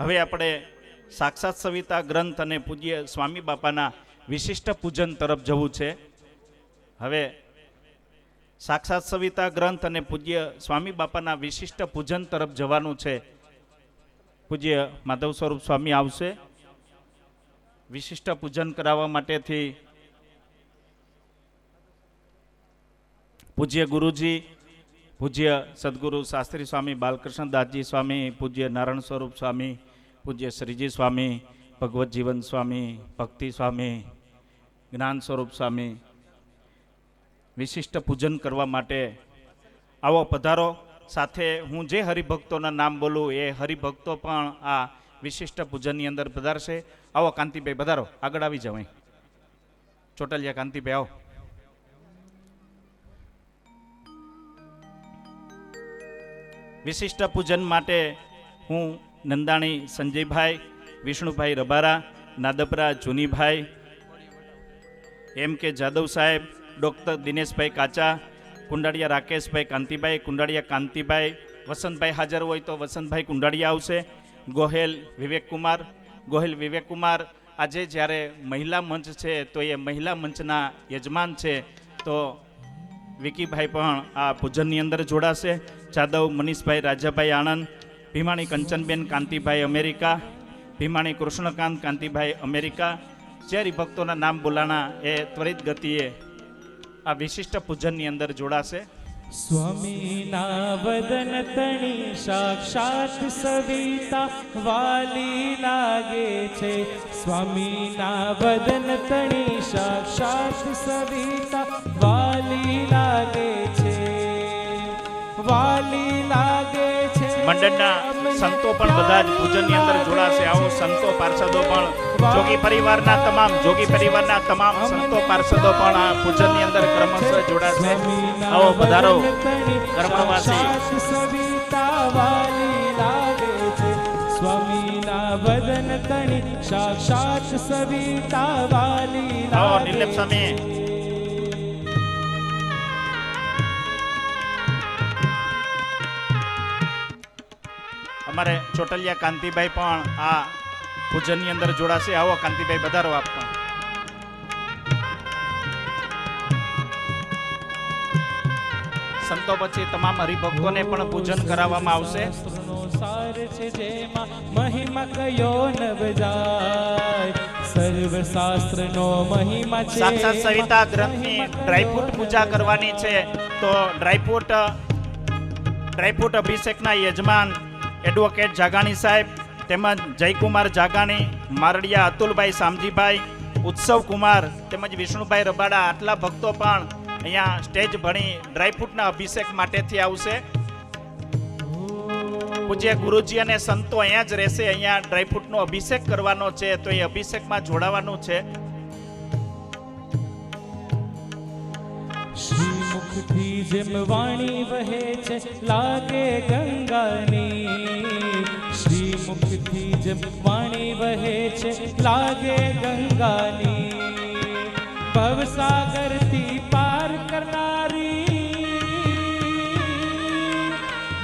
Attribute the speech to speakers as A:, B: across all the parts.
A: હવે આપણે સાક્ષાત સવિતા ગ્રંથ અને પૂજ્ય સ્વામી બાપાના વિશિષ્ટ પૂજન તરફ જવું છે. હવે સાક્ષાત સવિતા ગ્રંથ અને પૂજ્ય સ્વામી બાપાના વિશિષ્ટ પૂજન તરફ જવાનું છે. પૂજ્ય માધવ સ્વરૂપ સ્વામી આવશે. વિશિષ્ટ પૂજન કરાવવા માટેથી પૂજ્ય ગુરુજી, પૂજ્ય સદગુરુ શાસ્ત્રી સ્વામી બાલકૃષ્ણ દાસજી સ્વામી, પૂજ્ય નારાયણ સ્વરૂપ સ્વામી પૂજ્ય શ્રીજી સ્વામી, ભગવત જીવન સ્વામી, ભક્તિ સ્વામી, જ્ઞાન સ્વરૂપ સ્વામી, વિશિષ્ટ પૂજન કરવા માટે આવો પધારો. સાથે હું જે હરિભક્તોના નામ બોલું, એ હરિભક્તો પણ આ વિશિષ્ટ પૂજનની અંદર પધારશે. આવો કાંતિભાઈ, પધારો. આગળ આવી અહીં. ચોટલિયા કાંતિભાઈ, આવો. વિશિષ્ટ પૂજન માટે હું નંદાણી, સંજયભાઈ, વિષ્ણુભાઈ રબારા, નાદપરા, જુનીભાઈ, એમ કે જાદવ સાહેબ, ડૉક્ટર દિનેશભાઈ કાચા, કુંડાળિયા રાકેશભાઈ કાંતિભાઈ, કુંડાળિયા કાંતિભાઈ, વસંતભાઈ હાજર હોય તો વસંતભાઈ કુંડાળિયા આવશે. ગોહેલ વિવેકકુમાર ગોહેલ વિવેકકુમાર, આજે જ્યારે મહિલા મંચ છે, તો એ મહિલા મંચના યજમાન છે, તો વિકીભાઈ પણ આ પૂજનની અંદર જોડાશે. જાદવ, મનીષભાઈ, રાજાભાઈ આણંદ ભીમાણી કંચનબેન કાંતિભાઈ અમેરિકા, ભીમાણી કૃષ્ણકાંત કાંતિભાઈ અમેરિકા જે હરિભક્તોના નામ બોલાણા એ ત્વરિત ગતિએ આ વિશિષ્ટ પૂજનની અંદર જોડાશે.
B: સ્વામીના વદન તણી સાક્ષાત સવિતા વાલી લાગે છે. સ્વામીના વદન તણી સાક્ષાત સવિતા વાલી લાગે છે. વાલી લાગે છે
A: મંડળના સંતો પણ બધા જ પૂજનની અંદર જોડાશે. આવો સંતો પાર્ષદો પણ જોગી પરિવારના તમામ જોગી પરિવારના તમામ સંતો પાર્ષદો પણ આ પૂજનની અંદર ક્રમશઃ જોડાશે. આવો વધારો કર્મવાસી
B: સ્વામીના વદન તણી સાક્ષાત સવિતા વાલી
A: આવો
B: લાગે
A: સ્વામી. ચોટલિયા કાંતિભાઈ પણ આ પૂજનની અંદર જોડાશે. આવો કાંતિભાઈ વધારો આપ. પણ સંતો પછી તમામ હરિભક્તોને પણ પૂજન કરાવવામાં આવશે.
B: સાર છે જેમાં મહિમા કયો નવ જાય સર્વ શાસ્ત્રનો મહિમા છે.
A: સાક્ષાત સવિતા ગ્રંથની ડ્રાયફ્રૂટ પૂજા કરવાની છે. તો ડ્રાયફ્રૂટ ડ્રાયફ્રૂટ અભિષેકના યજમાન એડવોકેટ જાગાણી સાહેબ, તેમજ જયકુમાર જાગાણી, મારડિયા અતુલભાઈ સામજીભાઈ, ઉત્સવ કુમાર, તેમજ વિષ્ણુભાઈ રબાડા, આટલા ભક્તો પણ અહીંયા સ્ટેજ ભણી ડ્રાયફ્રૂટના અભિષેક માટેથી આવશે. પૂજ્ય ગુરુજી અને સંતો અહીંયા જ રહેશે, અહીંયા ડ્રાયફ્રૂટનો અભિષેક કરવાનો છે, તો એ અભિષેકમાં જોડાવાનું છે.
B: મુખથી જેમ વાણી વહે છે, લાગે ગંગાની. શ્રી મુખથી જેમ વાણી વહે છે, લાગે ગંગાની. ભવસાગરથી પાર કરનારી.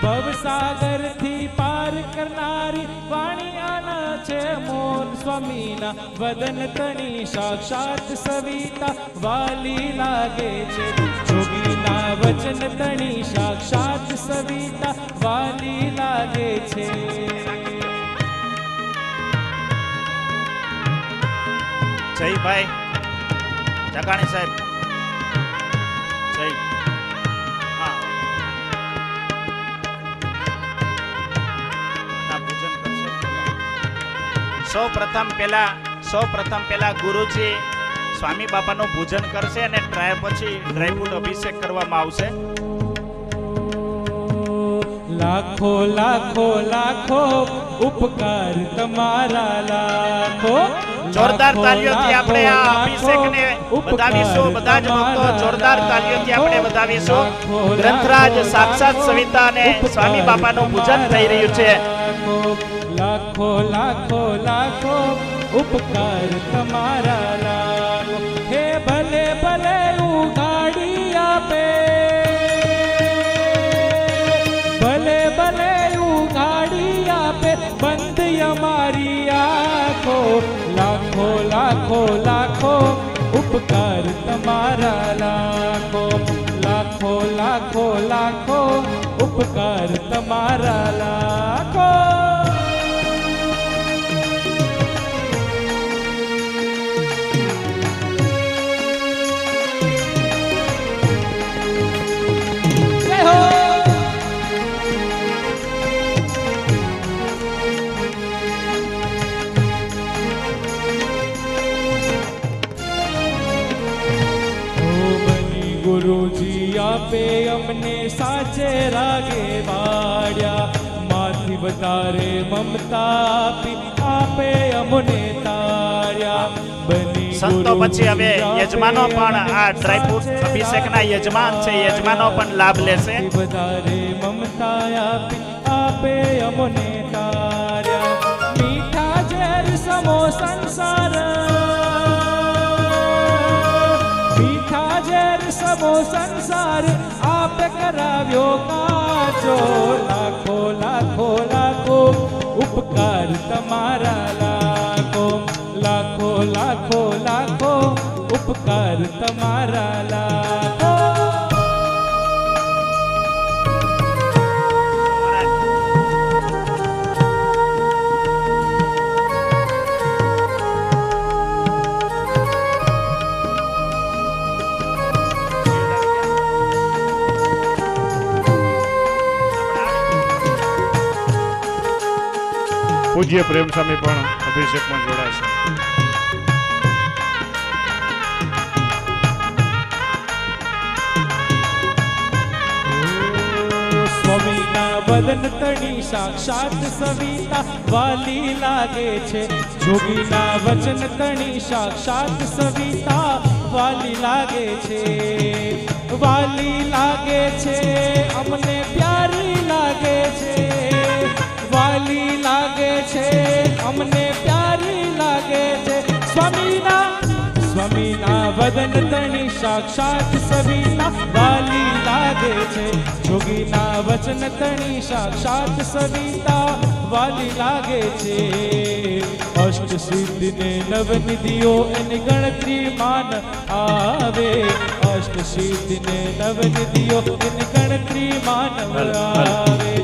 B: ભવસાગરથી પાર કરનારી વાણી આના છે મોન સ્વામીના વદન તણી સાક્ષાત સવિતા વાલી લાગે છે. જોગીના વચન તણી સાક્ષાત સવિતા વાલી લાગે છે
A: જયભાઈ જગાણી સાહેબ જય હા સૌ પ્રથમ પેલા સૌ પ્રથમ પેલા ગુરુજી સ્વામી બાપાનું પૂજન કરશે અને ટ્રાય પછી ડ્રાયફ્રૂટ અભિષેક કરવામાં આવશે.
B: લાખો લાખો લાખો ઉપકાર તમારા લાખો
A: જોરદાર
B: લાખો,
A: તાલીઓથી આપણે આ અભિષેકને વધાવીશું. બધા જ ભક્તો જોરદાર તાલીઓથી આપણે
B: લાખો,
A: ગ્રંથરાજ સાક્ષાત સવિતા અને સ્વામી બાપાનું પૂજન થઈ રહ્યું છે.
B: લાખો લાખો લાખો ઉપકાર તમારા લાખો લાખો ઉપકાર તમારા લાખો લાખો લાખો લાખો ઉપકાર તમારા લાખો. મમતા આપી અમને તાર્યા
A: સંતો પછી હવે યજમાનો પણ આ ડ્રાયફ્રૂટ અભિષેકના યજમાન છે યજમાનો પણ લાભ લેશે.
B: વધારે મમતા આપી અમને તાર્યા મીઠા ઝેર સમો સંસાર. મીઠા ઝેર સમો સંસાર. આપે કરાવ્યો કાચો લાખો ઉપકાર તમારા
C: પૂજ્ય પ્રેમ પણ અભિષેકમાં જોડાશે.
B: વચન તણી સાક્ષાત સવિતા વાલી લાગે છે. વાલી લાગે છે, અમને પ્યારી લાગે છે. વાલી લાગે છે અમને પ્યારી લાગે છે. સ્વામીના સ્વામીના વદન તણી સાક્ષાત સવિતા વાલી લાગે છે. જોગીના વચન તણી સાક્ષાત સવિતા વાલી લાગે છે. અષ્ટ સિદ્ધિને નવ નિધિઓ એની ગણતરી માન આવે. અષ્ટ સિદ્ધિને ને નિધિઓ એની ગણતરી માન આવે.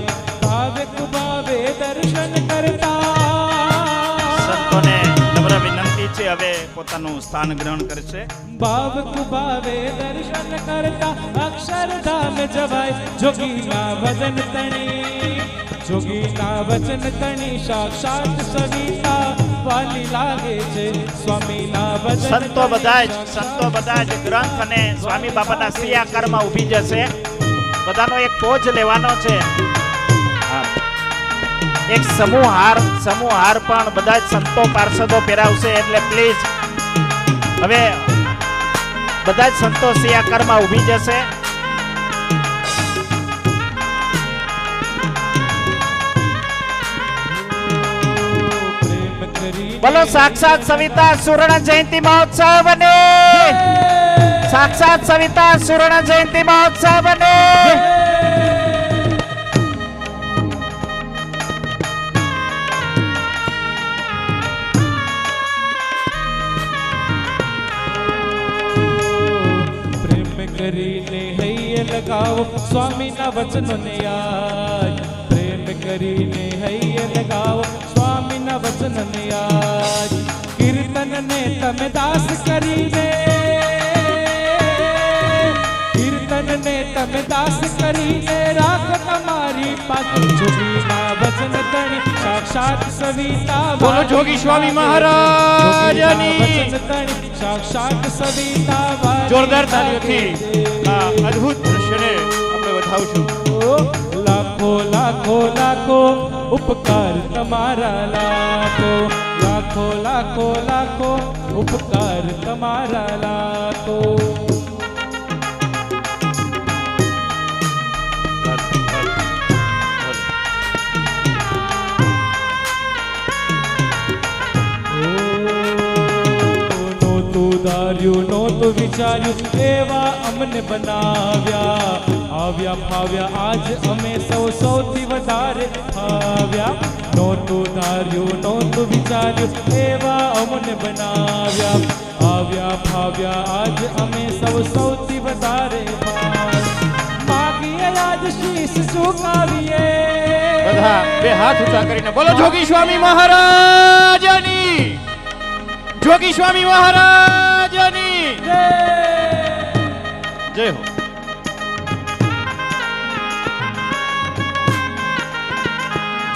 A: પોતાનું સ્થાન ગ્રહણ કરશે
B: ભાવ કુભાવે દર્શન કરતા અક્ષરધામ જવાય. જોગીના ભજન તણી જોગીના વચન તણી સાક્ષાત સવિતા વાલી લાગે છે. સ્વામીના વચન
A: સંતો બધા જ સંતો બધા જ ગ્રંથ અને સ્વામી બાપાના સિયાકારમાં ઊભી જશે. બધાનો એક પોજ લેવાનો છે. એક સમૂહ હાર સમૂહ હાર પણ બધા જ સંતો પાર્ષદો પહેરાવશે એટલે પ્લીઝ હવે બધા જ સંતો સિયાકારમાં ઊભી જશે. બોલો સાક્ષાત સવિતા સુવર્ણ જયંતિ મહોત્સવ ને સાક્ષાત સવિતા સુવર્ણ જયંતિ મહોત્સવ ને
B: વચનોને યાદ. પ્રેમ કરીને હૈયે લગાવો સ્વામીના વચનોને યાદ. કીર્તનને તમે દાસ કરીને કીર્તનને તમે દાસ કરીને રાખ તમારી પાસે જોગીના વચન તણી સાક્ષાત સવિતા
C: બોલો જોગી સ્વામી મહારાજની.
B: સાક્ષાત સવિતા
C: જોરદાર
B: તાલીઓથી
C: આ અદ્ભુત દ્રશ્યને આપણે વધાવશું
B: લાખો લાખો લાખો ઉપકાર તમારા લાખો લાખો લાખો લાખો ઉપકાર તમારા લાખો નહોતું ધાર્યું નહોતું વિચાર્યું એવા અમને બનાવ્યા આવ્યા ફાવ્યા આજ અમે સૌ સૌથી વધારે ફાવ્યા નહોતું ધાર્યું નહોતું વિચાર્યું એવા અમને બનાવ્યા આવ્યા ફાવ્યા આજ અમે સૌ સૌથી વધારે ફાવ્યા માગીએ આજ શીશ ઝુકાવીએ
C: બધા બે હાથ ઊંચા કરીને બોલો જોગી સ્વામી મહારાજની જોગી સ્વામી મહારાજની
B: જય
C: જય હો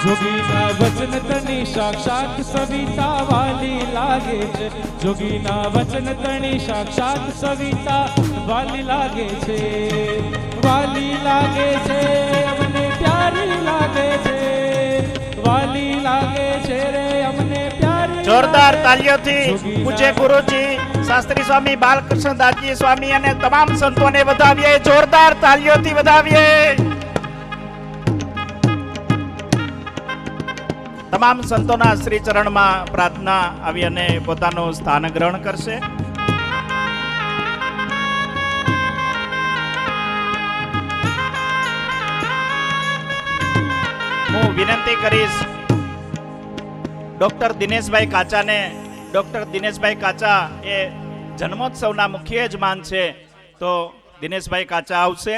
B: જોગીના વચન તણી સાક્ષાત સવિતા વાલી લાગે છે. જોગીના વચન તણી સાક્ષાત સવિતા વાલી લાગે છે. વાલી લાગે છે અમને પ્યારી લાગે છે. વાલી લાગે છે રે અમને પ્યારી
A: જોરદાર. તાલીઓથી પૂજ્ય ગુરુજી શાસ્ત્રી સ્વામી બાલકૃષ્ણ દાસજી સ્વામી અને તમામ સંતોને વધાવીએ. જોરદાર તાલીઓથી વધાવીએ. તમામ સંતોના શ્રી ચરણમાં પ્રાર્થના આવી અને પોતાનું સ્થાન ગ્રહણ કરશે. હું વિનંતી કરીશ ડોક્ટર દિનેશભાઈ કાચાને, ડોક્ટર દિનેશભાઈ કાચા એ જન્મોત્સવના મુખ્ય યજમાન છે, તો દિનેશભાઈ કાચા આવશે.